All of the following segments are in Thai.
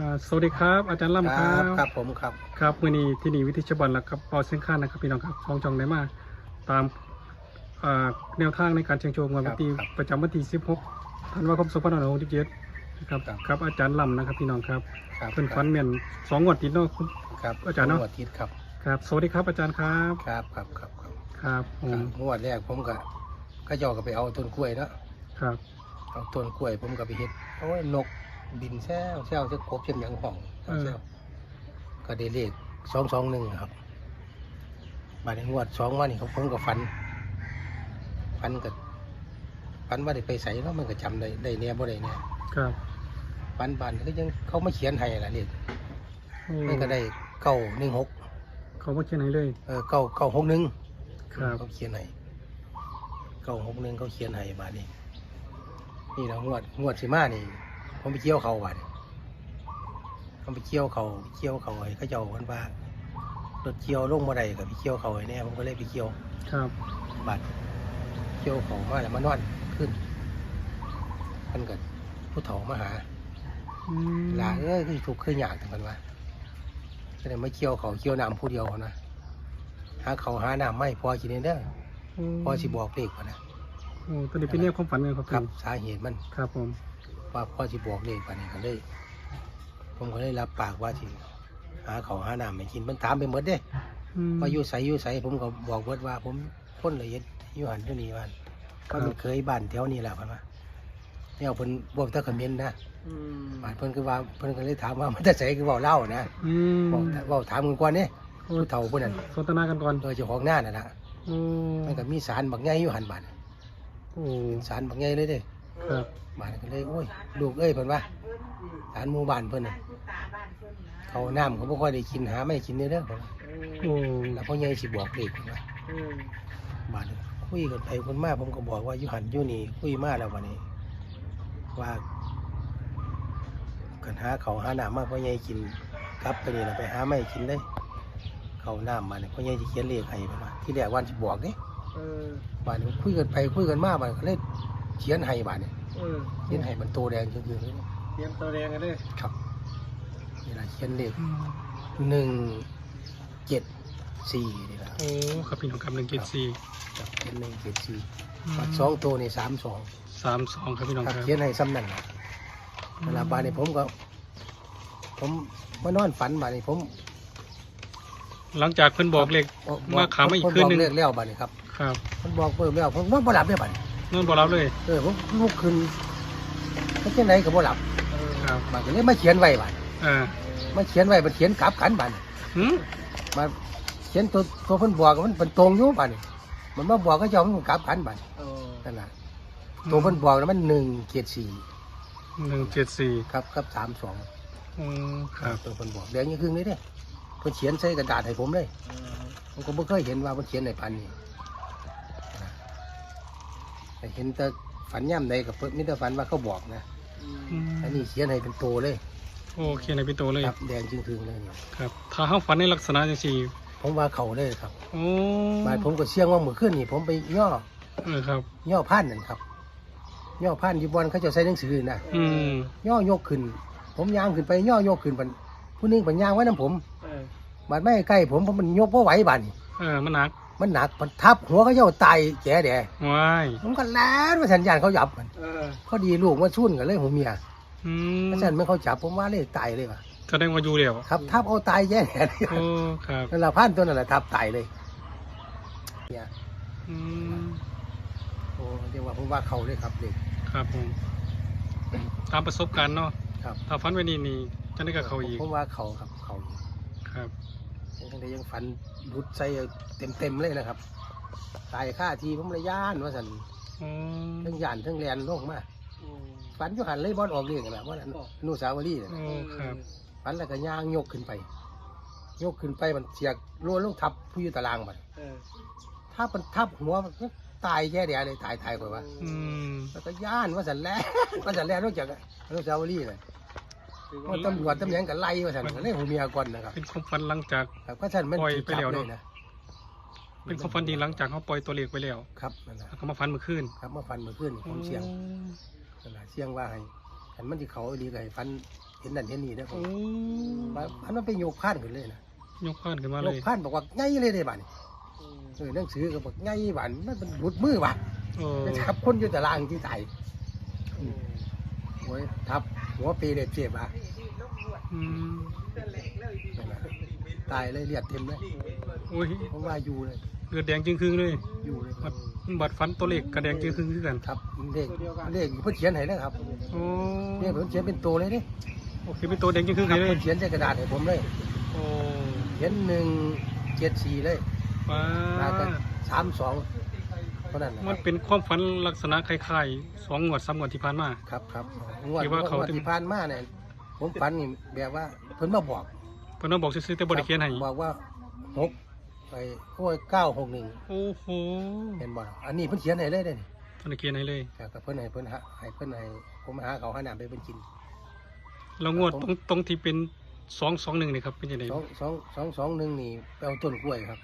อ่าสวัสดีครับ อาจารย์ล่ำครับครับผมครับครับมือนี้ที่นี่วิธีชบันแล้วครับเปาเส้นข้านนะครับพี่น้องครับช่องจองได้มาตามอ่าแนวทางในการเชียงโชว์งานวันที่ครับประจำวันที่ 16ธันวาคม2567นะครับครับครับอาจารย์ล่ำนะครับพี่น้องครับครับเพิ่นฟันเมียนสองงวดติดเนาะคุณครับอาจารย์เนอะงวดทิศครับครับ สวัสดีครับอาจารย์ครับครับครับครับครับครับผครัมบงวดแรกผมก็ก็ยอก็ไปเอาต้นกล้วยเนาะครับเอาต้นกล้วยผมก็ไปเฮ็ดโอ้ยนก บินแซวแซวจะกบเช่นหยังห้องแซวแซวก็ได้เลขสองสองหนึ่งครับบัดนี้งวดสองวันนี่เขาผมก็ฝันฝันก็ฝันว่าได้ไปใส่แล้วมันก็จำได้ได้เนี่ยบ่ได้เนี่ยครับฝันบานก็ยังเขามาเขียนให้ล่ะเลขโอ้มันก็ได้เก้าหนึ่งหกเขามาเขียนให้เลยเออเก้าเก้าหกหนึ่งครับเขาเขียนให้เก้าหกหนึ่งเขาเขียนให้บาทนี้นี่เรางวดงวดสิมานี่ ผมไปเกี่ยวเขาบาดนี้ผมไปเกี่ยวเขาเกี่ยวเขาให้เขาเจ้ากันว่ารถเกี่ยวลงมาได้กับไปเกี่ยวเขาให้แน่ผมก็เลยไปเกี่ยวครับบาดเกี่ยวเขามาแล้วมานอนขึ้นมันก็ผู้เฒ่ามาหาอืมหลานเอ้ยคือทุกข์คืออยากถึงกันว่าก็เลยมาเกี่ยวเขาเกี่ยวน้ำผู้เดียวนะหาเขาหาน้ำไม่พอกินเด้อโอ้พอสิบอกเลขก่อนนะโอ้ตอนนี้เป็นเรื่องความฝันเลยครับครับ สาเหตุมันครับผม ว่าพ่อที่บอกเลขไปนี่ก็เลย ผมก็เลยรับปากว่าที่หาเขาวหาน้ำไม่กินมันถามไปหมดเด้อืม ว่าอยู่ใสอยู่ใสผมก็บอกเบิดว่า ผมคนละเอียดอยู่หันอยู่นี่วันครัก็บ มันเคยบ้านแถวนี้แหละพันว่าเนี่ยเพิ่นบอกแตะคอมเมนต์นะบ้านเพิ่นคือว่าเพิ่นก็เลยถามว่ามันจะใสคือเว้าเล่านะอืมบอกเว้าถามกันก่อนเนี่ยโอ้ผู้เฒ่าผู้นั้นสนทนากันก่อนโดยเจ้าของหน้าน่ะนะโอ้มันก็มีสารบักใหญ่อยู่หันบ้านโอ้สารบักใหญ่เลยเด้ ครับบ้านก็เลยโอ้ยลูกเอ้ยเพิ่นว่าสารหมู่บ้านเพิ่นน่ะเขาน้ำเขาบ่ค่อยได้กินหาไม่กินเด้อเด้อเพิ่นว่าโอ้แล้วพ่อใหญ่สิบอกเด็กว่าบ้านคุยกันไปคนมาผมก็บอกว่าอยู่หันอยู่นี่คุยมาแล้ววันนี้ ว่ากันหาเขาวหาน้ำมาพ่อใหญ่กินกลับไปนี่เราไปหาไม่กินเลยเขาวน้ำมาเนี่ยพ่อใหญ่จะเขียนเลขให้เพิ่นว่าที่แรกวันสิบอกเด้ เออ บ้านนี้คุยกันไปคุยกันมาบ้านก็เลย เขียนให้บ้านนี่เออเขียนให้มันโตแดงจริงๆเลยเตรียมตัวแดงกันเลยครับนี่ละเขียนเลขหนึ่งเจ็ดสี่นี่ละโอ้ครับพี่น้องครับหนึ่งเจ็ดสี่ครับเขียนหนึ่งเจ็ดสี่บัดสองตัวนี่สามสองสามสองครับพี่น้องคครัรับบเขียนให้ซ้ำนั่นล่ะเวลาบานนี่ผมก็ ผมมานอนฝันบานนี่ผมหลังจากเพิ่นบอกเลขมาขามาอีกคืนหนึ่งเลิกแล้วบานนี่ครับ ครับ มันบอกเพิ่มแล้วผมว่าบ่หลับได้บาน นอนบ่รับเลยเออผมลุกขึ้นไม่ใช่ไหนก็บ่หลับครับบานก็เลยมาเขียนไว้บานอ่ามาเขียนไว้มันเขียนกลับกันบานหืมมาเขียนตัวตัวเพิ่นบอกมันเป็นตรงอยู่บานนี่มันมาบอกก็ยอมมันกลับกันบานนั่นน่ะตัวเพิ่นบอกนะมันหนึ่งเกียรสี่หนึ่งเจ็ดสี่ครับครับสามสองอืมครับตัวเพิ่นบอกแดงยี่ครึ่งเลยเด้เพิ่นเขียนใส่กระดาษให้ผมเลยผมก็ไม่เคยเห็นว่ามันเขียนในพันนี่ แต่เห็นแต่ฝันย่ำใดกับเพิ่นมิแต่ฝันว่าเขาบอกนะอืมอันนี้เขียนให้เป็นโตเลยโอเคในพี่โตเลยครับแดงจึงคืงเลยนี่ครับ ถ้าเขาฝันในลักษณะจังสี่ผมว่าเขาเลยครับโอ้บาดผมก็เสี่ยงว่าเมื่อคืนนี่ผมไปย่อเออครับ ย่อพันนั่นครับ ย่อพันอยู่บอนเขาจะใส่หนังสือนะอืมย่อยกขึ้น ผมย่างขึ้นไปย่อยกขึ้นมันผู้หนึงมันย่างไว้น้ำผม เออบาดไม่ใกล้ผมผมมันยกเพราะไหวบาดนี่เออมันหนัก มันหนักมันทับหัวเขาเจ้าตายแก่แดว้ายผมก็แล้วว่าสัญญาณเขาหยับมันเออพอดีลูกมาชุ่นกันเลยหัวเมียอืมเพราะฉะนั้นไม่เขาจับผมว่าเลยตายเลยว่ะแสดงว่าอยู่เดียวครับทับเอาตายแย่เลยโอ้ครับนั่นแหละพันตัวนั่นแหละทับตายเลยเนี่ยอืมโอ้เรียกว่าผมว่าเขาเลยครับเด็ก ครับผมตามประสบการณ์เนาะครับ ถ้าฟันไว้นี่นี่จะได้กับเขาอีกผมว่าเขาครับเขาอยู่ครับ ยังได้ยังฟันรุดใส่เต็มเต็มๆเลยนะครับ ตายค่าทีผมเลยย่านว่าสันอืมทั้งย่านทั้งแลนลงมาฟันอยุหันเลยบอลออกเรียงกันนะว่านั้นนูสาวรีน่ะโอ้ครับฟันแล้วก็ย่างยกขึ้นไป ยกขึ้นไปมันเสียกล้วนลงทับผู้อยู่ตารางมันเออถ้ามันทับหัวมันก็ตายแย่เดียวเลยตายตายกว่าอืมแล้วก็ย่านว่าสันแล่ว่าสันแล่นอกจากอนุสาวรีย์เลย ว่าตำรวจตำแหน่งกันไล่ว่าสันก็เลยหัวเมียก่อนนะครับเป็นความฝันหลังจากครับก็สันมันปล่อยถูกไปจับแล้วเลเนอะยนะเป็นความฝันดีหลังจากเขาปล่อยตัวเลขไปแล้วครับนั่นนะแล้วก็มาฝันเมื่อคืนครับเมื่อฟันเมื่อคืนผมเสียงนั่นนะเสียงว่าให้ขันมันที่เขาดีเลยฟันเห็นนั่นเห็นนี่เด้อผโอ้มว่ามันมันไปโยกข้านขึ้นเลยนะยกข้านขึ้นมาโยเลกยข้านบอกว่าไงเลยได้บ้านนี่เออหนังสือก็บอกไงบ้านมันเป็นหลุดมือบ้านโอ้ไปทับคนอยู่แต่ล่างที่ตายอืมโอ้ยทับ หัวปีเด็ดเจ็บอะอืมนั่นน่ะตายเลยเลือดเต็มเลยโอ้ยผมว่าอยู่เลยเลือดแดงจึงครึ่งเลยอยู่เลยบัดบัดฟันตัวเล็กกระแดงจึงครึ่งคือกันครับเลขเลขเพิ่นเขียนให้เลยครับโอ้เลขเพิ่นเขียนเป็นตัวเลยนี่โอเคเป็นตัวแดงจึงครึ่งครับเลยเพิ่นเขียนใส่กระดาษให้ผมเลยโอ้เขียนหนึ่งเจ็ดสี่เลยว้าแล้วก็สามสอง เท่านั้นนะมันเป็นความฝันลักษณะคล้ายๆสองงวดสามงวดที่ผ่านมา ครับครับงวดที่ว่าเขางวดที่ผ่านมาเนี่ยผมฝันนี่แบบว่าเพิ่นมาบอกเพิ่นมาบอกซื้อๆแต่บ่ได้เขียนให้บอกว่าหกไปโอ้ยเก้าหกหนึ่งโอ้โหเห็นบ่อันนี้เพิ่นเขียนให้เลยเด้นี่เพิ่นได้เขียนให้เลยครับเพิ่นให้เพิ่นหาให้เพิ่นให้ผมหาเขาวหาน้ำไปเพิ่นกิน แล้วงวดตรงตรงที่เป็นสองสองหนึ่งนี่ครับเป็นยังไงสองสองสองสองหนึ่งนี่ไปเอาต้นกล้วยครับ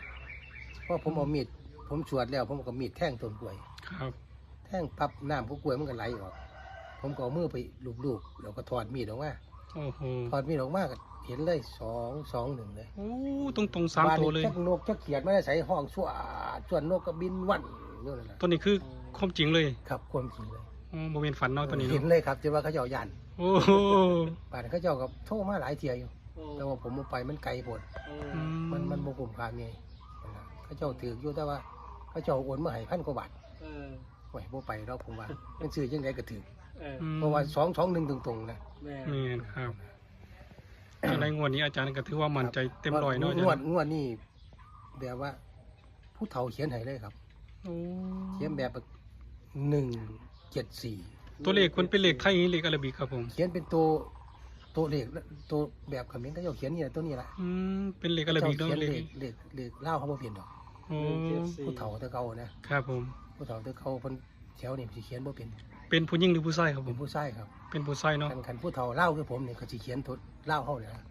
เพราะผมเอามีด ผมสวดแล้ว ผมก็มีดแท่งต้นกล้วย ครับ แท่งพับน้ำก็กล้วยมันก็ไหลออก ผมก็เอามือไปลูบๆแล้วก็ถอดมีดออกมาโอ้โหถอดมีดออกมาก็เห็นเลยสองสองหนึ่งเลยโอ้ตรงตรงๆสามบ้นตัวนี้เลยจักนกจักเขียดไม่ได้ใส่ห้องชั่วส่วนนกก็บินวันอยู่นั่นแหละตัวนี้คือความจริงเลย ครับความจริงเลยอ๋อโมเมนฝันเนาะตัวนี้เห็นเนาะเลยครับจะว่าเขาเจ้ายันโอ้โหป่านนเขาเจ้ากับโทรมาหลายเที่ยอยู่แต่ว่าผมเอาไปมันไกลโพดอืมันมันโมกลุ่มพาเมียนั่นล่ะเขาเจ้าถืออยู่แต่ว่า เขาเจ้าโอนมาให้พันกว่าบาทโอ้ยโมไปเราผมว่ามันซื้อยังไงก็ถืออืมเพราะว่าสองสองหนึ่งตรงๆนะนี่ครับในงวดนี้อาจารย์ก็ถือว่ามั่นใจเต็มร้อยเนาะอาจงวาดรย์งวดนี่แบบว่า ผู้เฒ่าเขียนให้เลยครับโอ้เขียนแบบหนึ่งเจ็ดสี่ตัวเลขมันเป็นเลขไทยหรือเลขอาราบิกครับผม เขียนเป็นตัวตัวเลขตัวแบบคำนี้ก็เจ้าเขียนนี่แหละตัวนี้แหละอืมเป็นเลขอาราบิกเจ้าเนาะเขียนเลเลขขเลขเลขเล่าเขาบ่เปลี่ยนดอก โอ้ผู้เฒ่าแต่เก่านะครับผม ผู้เฒ่าแต่เก่าคนแถวนี่สิเขียนบ่เป็นเป็นผู้หญิงหรือผู้ชายครับผเป็นม ผู้ชายครับเป็นผู้ชายเนาะคันคันผู้เฒ่าเล่าคือผมนี่เขาสิเขียนตัวเล่าเฮาเนี่ยนะ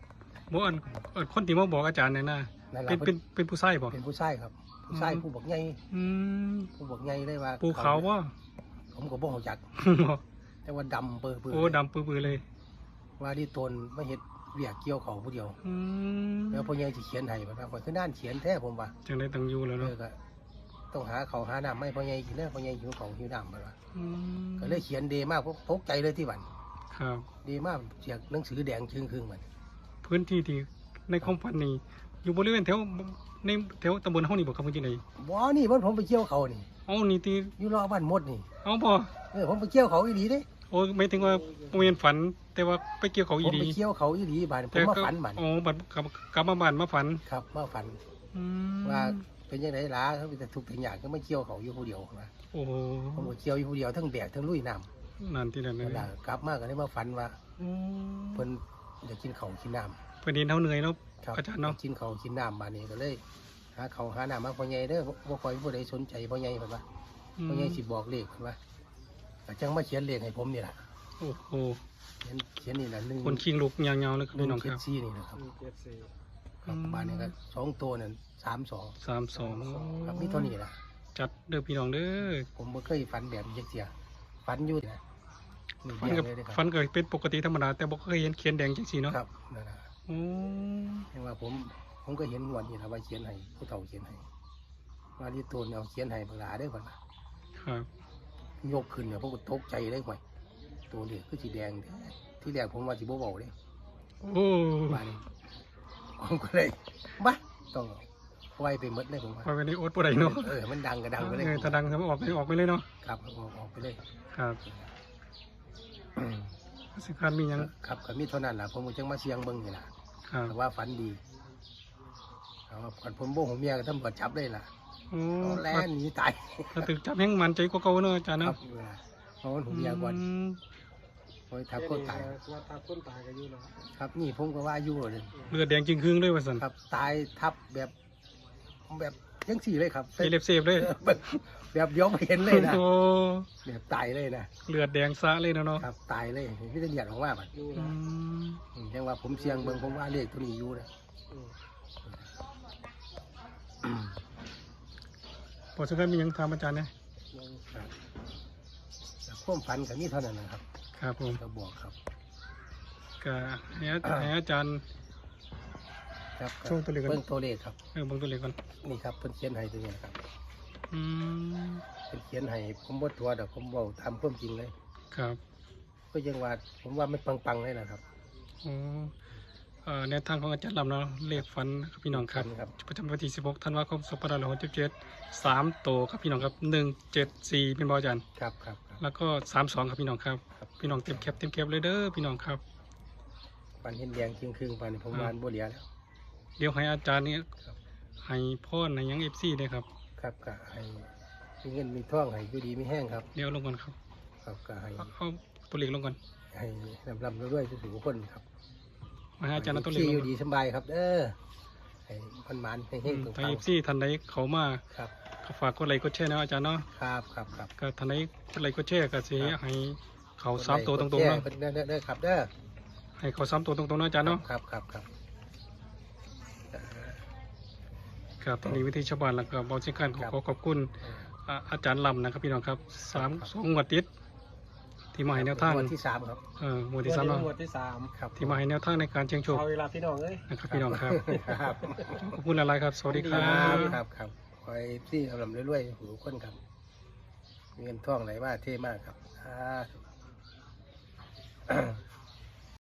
บ่อันอันคนที่มาบอกอาจารย์เนี่ยนะนั่นเป็ล่ะนเป็นเป็นผู้ชายบ่ เป็นผู้ชายครับ ผู้ชายอืม ผู้บอกใหญ่อืมผู้บอกใหญ่เลยว่าปูขาวว่าผมก็บ่ฮู้จัก แต่ว่าดำเปื้อเปื้อโอ้ดำปื้อๆเลย ว่าที่ตนมาเฮ็ด เวียกเกี่ยวเขาผู้เดียว อืมแล้วพ่อใหญ่สิเขียนให้บ่ครับข่อยคือด้านเขียนแท้ผมว่าจังได้ตังอยู่แล้วเอเนาะอก็ต้องหาเขาวหาน้ำให้พ่อใหญ่กินแล้วพ่อใหญ่หิวของหิวน้ำมาว่าอืมก็เลยเขียนเดมากตกใจเลยที่วันครับ เดมากเสียกหนังสือแดงชึงครึ่งมันพื้นที่ที่ในความฝันนี้อยู่บริเวณแถวในแถวตำบลเฮานี่บ่ครับคุณจังได๋บ่นี่มันผมไปเกี่ยวเขานี่ เอ้านี่ที่อยู่รอบบ้านมดนี่ เอ้าบ่เออผมไปเกี่ยวเขาอีหลีเด้ โอ้หมายถึงว่าบ่แม่นฝัน แต่ว่าไปเกี่ยวเขาผอีมดีไปเกี่ยวเขาอีหลีบ้านผมแต่มาก็ฝันมันอ๋อบัดกลับกลับมาบ้านมาฝันครับมาฝันอืมว่าเป็นยังไงล่ะเขาเป็นแต่ทุกข์แต่ยากก็มาเกี่ยวเขาอยู่ผู้เดียวนะโอ้โหผมก็เกี่ยวอยู่ผู้เดียวทั้งแบกทั้งลุยน้ำนั่นที่นั่นนั่นนะล่ะกลับมาก็ได้มาฝันว่าอืมเพิ่นอยากกินเขาวกินน้เพิ่นเห็นเฮาเหนื่อยเนาะำครับอาจารย์เนาะ กินเขาวกินน้ำบ้านนี้ก็เลยหาเขาวหาน้ำมาพ่อใหญ่เด้อบ่ค่อยผู้ใดสนใจพ่อใหญ่เพิ่นว่าอืมพ่อใหญ่สิบอกเลขเพิ่นว่า ก็จังมาเขียนเลขให้ผมนี่ล่ะโอ้โหเขียนเขียนนี่ล่ะหนึ่งคนคิงลุกยาวๆเลยครับหนึ่พี่งน้องคเจ็ดรับสี่นี่นะครับครับอืมบ้านนี้ก็สองตัวนั่นสามสองสามสองครับมีเท่านี้ล่ะจัดเด้อพี่น้องเด้อผมบ่เคยฝันแบบนี้จักเที่ยฝันอยู่นะนี่ฟันเดียกับวเลยเด้อคฟัรับนก็เป็นปกติธรรมดาแต่บ่เคยเห็นเขียนแดงจังซี่เนาะครับนั่นน่ะโอ้เห็นว่าผมผมก็เห็นงวดนี่นะว่าเขียนให้ผู้เฒ่าเขียนให้ว่าที่ตัวเนี่ยเอาเขียนให้บักหลาได้ก่อนนะครับ ยกขึ้นเนี่ยผมก็ตกใจเลยห่วยตัวนี้คือสีแดงเด้ที่แรกผมว่าสิบ่เว้าเด้โอ้บ้านนี้ผมก็เลยบ้าต้องปล่อยไปหมดเลยผมว่าไปวันนี้โอ๊ตบ่ได้เนาะเออมันดังก็ดังไปเลยเออถ้าดังถ้าออกไปออกไปเลยเนาะครับออกออกไปเลยครับอืมสิคันมีหยังครับก็มีเท่านั้นล่ะผมก็จังมาเสียงเบิ่งนี่ล่ะครับแต่ว่าฝันดีแต่ว่าก่อนผมโบ้ของเมียก็ทำรวจจับเลยล่ะ โอ้เอาแล่นหนีตายถ้าตึกจับแห้งมันใจกว่าเก่าเนาะอาจารย์ครัเนาะบเพราะว่าผมเมียก่อนอืมโอ้ยทับก็ตายว่าทับคนตายกันอยู่แล้วครับ นี่ผมก็ว่าอายู่เลยเลือดแดงจริงครึ่งเลยว่าซั่นครับ ตายทับแบบแบบยังสี่เลยครับเซเลบเซฟเลยแบบแบบเดียวไม่เห็นเลยนะโอ้แบบตายเลยนะเลือดแดงซะเลยนะเนาะครับตายเลยไม่ได้เหยียดของว่ามันอยู่อืแล้วมยังว่าผมเสียงเบิ่งผมว่าเลขตัวนี้อยู่นะอืม พอสักการมีหยังถามอาจารย์นะยังครับแต่ความฝันกับนี่เท่านั้นนะครับครับผมก็บอกครับก็ให้อาให้อาจารย์ ครับโชว์ตัวเลขก่อน เบิ่งตัวเลขครับ เออเบิ่งตัวเลขก่อนนี่ครับเพิ่นเขียนให้ตัวนี้นะครับอืมเพิ่นเขียนให้ผมบ่ตัวดอกผมเว้าตามความจริงเลย ครับก็ยังว่าผมว่ามันปังๆเลยนะครับ โอ้ เอ่อแนวทางของอาจารย์ลำเนาะเลขฝันครับพี่น้องครับฝันครับ ประจำวันที่ 16ธันวาคม2567 3โตวครับพี่น้องครับ174เป็นบออาจารย์ ครับครับครับ แล้วก็32ครับพี่น้องครับครับ พี่น้องเต็มแคปเต็มแคปเลยเด้อพี่น้องครับ ปันเห็นแดงครึ่งๆปันนี่ผมวาอันบ่เหลียแล้ว เดี๋ยวให้อาจารย์นี่ครับ ให้พ่อในยัง FC เลยครับ ครับก็ให้มีเงินมีท่องให้อยู่ดีไม่แห้งครับ เดี๋ยวลงก่อนครับครับก็ให้เอาเอาตัวเลขลงก่อนให้ลำลำด้วยๆทุกๆคนครับ มาให้อาจารย์เอาตัวเลขที่ลองยู่ก่อนดีสบายครับเด้อให้มันมันให้อืเฮงมตรงทาง FC ท่านใดเขามาครับ ก็ฝากกดไลค์กดแชร์นะอาจารย์เนาะครับครับครับ ก็ท่านใดกดไลค์กดแชร์ก็สิครับให้เขาสามตัวตรงๆเนาะเด้อเด้อเด้อครับเด้อให้เขาสามตัวตรงๆเนาะอาจารย์เนาะครับครับครับ ครับตอนนี้วิธีชาวบ้านแล้วก็บอเช่นกันขอครับขอขอบคุณ อ่าอาจารย์ลำนะครับพี่น้องครับสามสองงวดติด ที่มาให้แนวทางวันที่สามครับเออหมวดที่สามเนาะหมวดที่สามครับที่มาให้แนวทางในการเชียงโชคเอาเวลาพี่น้องเอ้ยนะครับพี่น้องครับครับขอบคุณอะไรครับ สวัสดีคครัรับบครับครับคอยที่ลำเรื่อยๆหูคนครับมีเงินท่องไหลว่าเท่มากครับอ่า